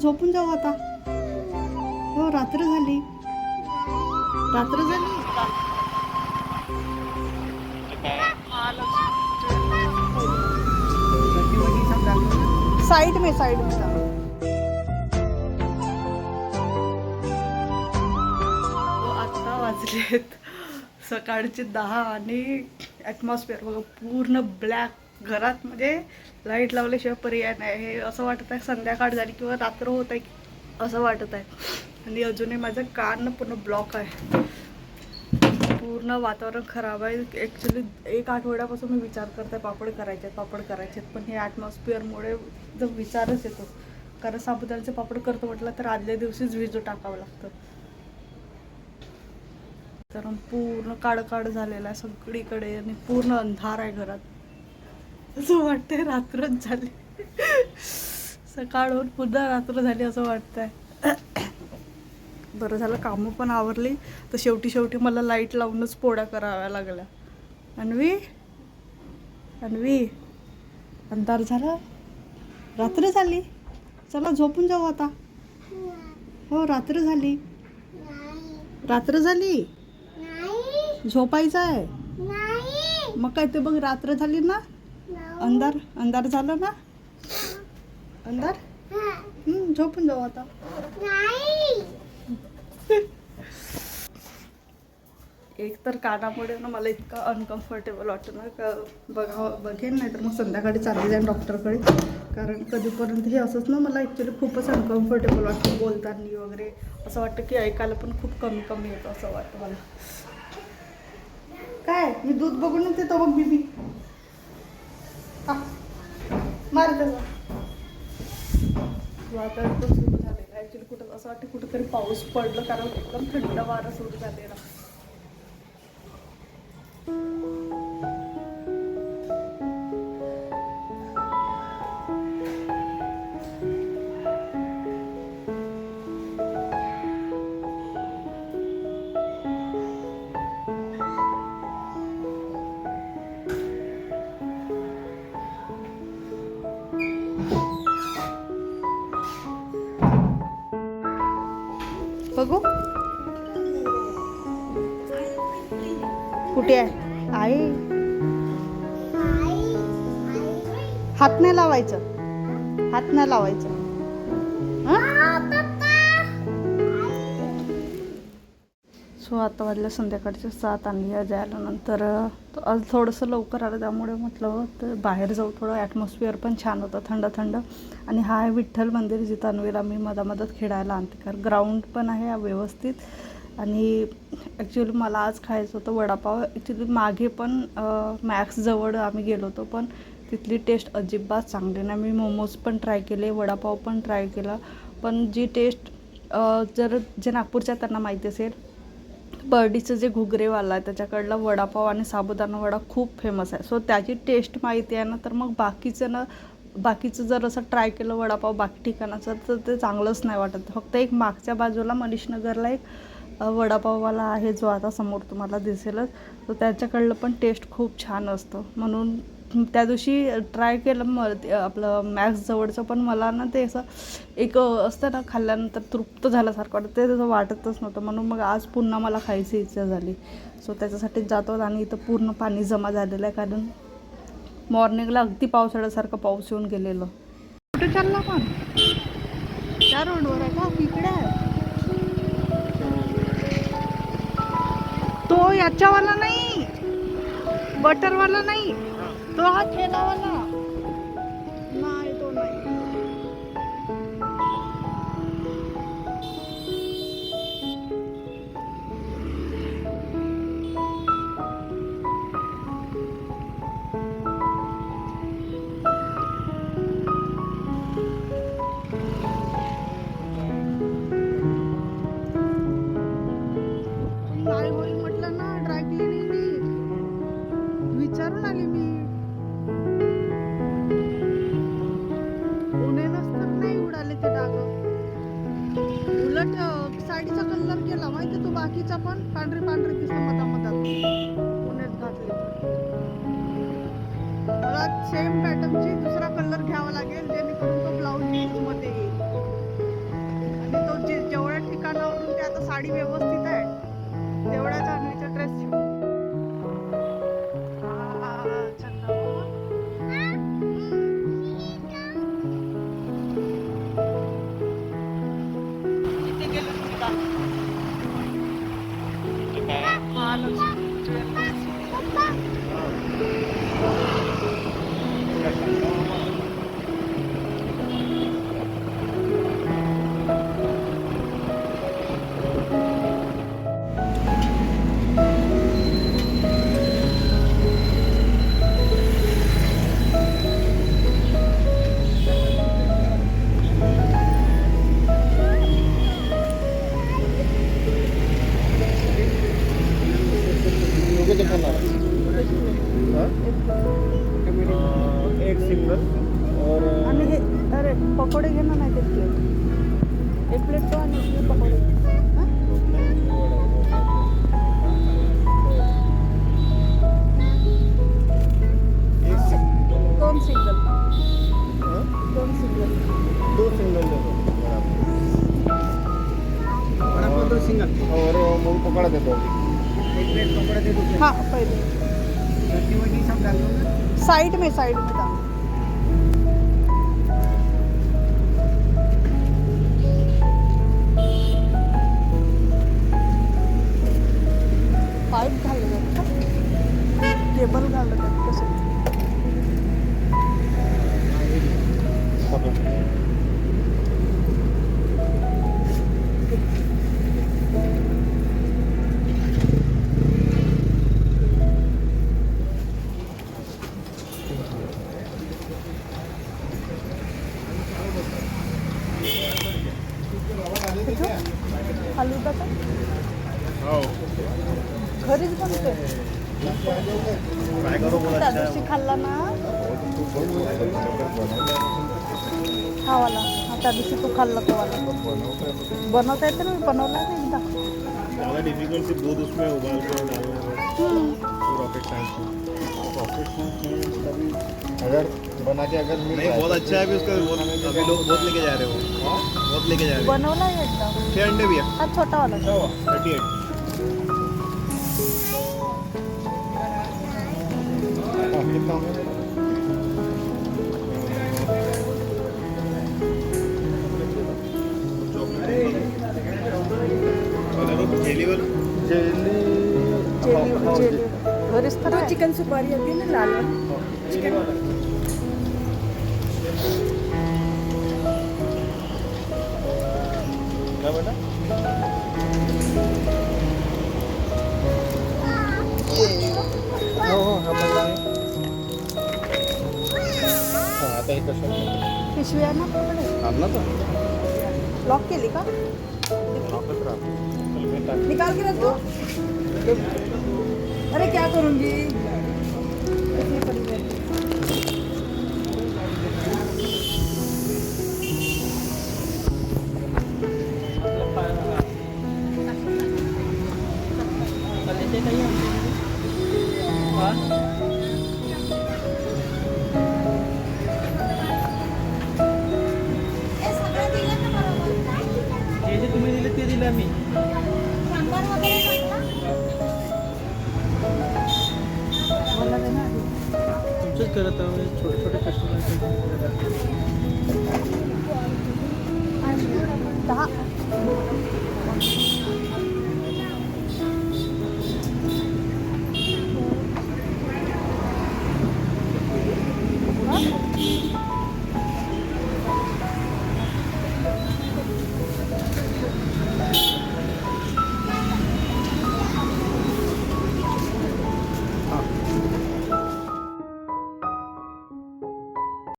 झोपून जाऊ आता. हो रात्र झाली. रात्र झाली? साइड में साइड में वाजलेत सकाळचे दहा आणि ॲटमॉस्फिअर बघा पूर्ण ब्लॅक घरात म्हणजे लाइट लावल्याशिवाय पर्याय नाही. हे असं वाटत आहे संध्याकाळ झाली किंवा रात्र होत आहे असं वाटत आहे. आणि अजूनही माझं कान पूर्ण ब्लॉक आहे. पूर्ण वातावरण खराब आहे. ॲक्च्युली एक आठवड्यापासून मी विचार करते पापड करायचे आहेत, पापड करायचे आहेत. पण हे ॲटमॉस्फिअरमुळे जो विचारच येतो. कारण साबुदाण्याचे पापड करतो म्हटलं तर आदल्या दिवशीच विजू टाकावं लागतं. तर पूर्ण काळ काळ झालेला आहे सगळीकडे आणि पूर्ण अंधार आहे घरात. असं वाटतंय रात्रच झाली. सकाळ होऊन पुन्हा रात्र झाली असं वाटतंय. बरं झालं कामं पण आवरली. तर शेवटी शेवटी मला लाइट लावूनच पोळ्या कराव्या लागल्या. अन्वी? अन्वी? अंधार झाला? रात्र झाली? चला झोपून जाऊ आता. हो रात्र झाली. रात्र झाली? झोपायचं आहे मग काय ते बघ रात्र झाली ना? अंधार अंधार झाला ना? अंधार? हम्म, झोपून जाऊ आता. एक तर कानामुळे ना मला इतका अनकम्फर्टेबल वाटतं ना का बघावं बघेन नाही तर मग संध्याकाळी चालली जाईन डॉक्टरकडे कारण कधीपर्यंत हे असंच ना मला ॲक्च्युली खूपच अनकम्फर्टेबल वाटतं बोलताना वगैरे. असं वाटतं की ऐकायला पण खूप कमी कमी येतं असं वाटतं मला. काय? मी दूध बघूनच तो बघ बीबी. मार वातावरण पण सुरू झालेलं ॲक्च्युली कुठं असं वाटतं कुठंतरी पाऊस पडलं कारण एकदम थंड वारं सुरू झालेला कुठे आहे. आई. हात नाही लावायचं. हात नाही लावायचं. सो आता वाजल्या संध्याकाळचे सात आणि आज जायला नंतर आज थोडंसं लवकर आलं त्यामुळे म्हटलं तर बाहेर जाऊ थोडं ॲटमॉस्फिअर पण छान होतं थंड थंड. आणि हा आहे विठ्ठल मंदिर जिथं अन्वीला मी मधामधात खेळायला आणते. कारण ग्राउंड पण आहे व्यवस्थित. आणि ॲक्च्युली मला आज खायचं होतं वडापाव. ॲक्च्युली मागे पण मॅक्सजवळ आम्ही गेलो होतो पण तिथली टेस्ट अजिबात चांगली नाही. मी मोमोज पण ट्राय केले वडापाव पण ट्राय केला. पण जी टेस्ट जर जे नागपूरच्या त्यांना माहिती असेल बर्डीचं जे घुगरेवाला आहे त्याच्याकडला वडापाव आणि साबुदाणा वडा खूप फेमस आहे. सो त्याची टेस्ट माहिती आहे ना तर मग बाकीचं ना बाकीचं जर असं ट्राय केलं वडापाव बाकी ठिकाणाचं तर ते चांगलंच नाही वाटत. फक्त एक मागच्या बाजूला मनीषनगरला एक वडापाववाला आहे जो आता समोर तुम्हाला दिसेलच तर त्याच्याकडलं पण टेस्ट खूप छान असतं. म्हणून त्या दिवशी ट्राय केलं मग ते आपलं मॅक्स जवळचं पण मला ना ते असं एक असतं ना खाल्ल्यानंतर तृप्त झाल्यासारखं वाटतं. ते तसं वाटतच नव्हतं. म्हणून मग आज पुन्हा मला खायची इच्छा झाली. सो त्याच्यासाठी जातो आणि इथं पूर्ण पाणी जमा झालेलं आहे. कारण मॉर्निंगला अगदी पावसाळ्यासारखं पाऊस येऊन गेलेलं. कुठे चालला पण त्या रोडवर आहे का? इकडे आहे. तो याच्यावाला नाही. बटरवाला नाही. तो हा ठेलावाला उलट साडीचा कलर केला माहिती तो बाकीचा पण? पांढरी पांढरी दिसतो मधामधात. पुण्यात घातले. मला सेम पॅटर्नची दुसरा कलर घ्यावा लागेल जेणेकरून तो ब्लाऊज जीन्समध्ये येईल. आणि तो जेवढ्या ठिकाणावरून ते आता साडी व्यवस्थित आहे तेवढ्या pangalan. Thank you. एक सिंगल. और आणि हे अरे पकोडे घे ना नाही एक प्लेट एक प्लेट तो आणि एक पकोडे? एक सिंगल. दोन सिंगल. दोन सिंगल. दो सिंगल और मूंग पकौड़ा दे दो एक प्लेट पकौड़ा दे दो फिर। हाँ पहले. साइड में साइड में था हा तू तो बनवला हम्म. अगर बना के अगर नहीं बहुत तो अच्छा है अभी उसका अभी लोग बहुत लेके जा रहे हो हाँ? बहुत लेके जा रहे बनवला आहे एकदा छः अंडे भी है छोटा वाला थर्टी एट आहे. चिकन सुपारी होती ना लाल वाला. क्या बेटा पिशवी आहे ना आपल्याकडे आणला तर लॉक केली का लॉकच राहतो निकाल के रख अरे क्या करूँगी? इतनी करत आहोत छोटे छोटे कस्टमर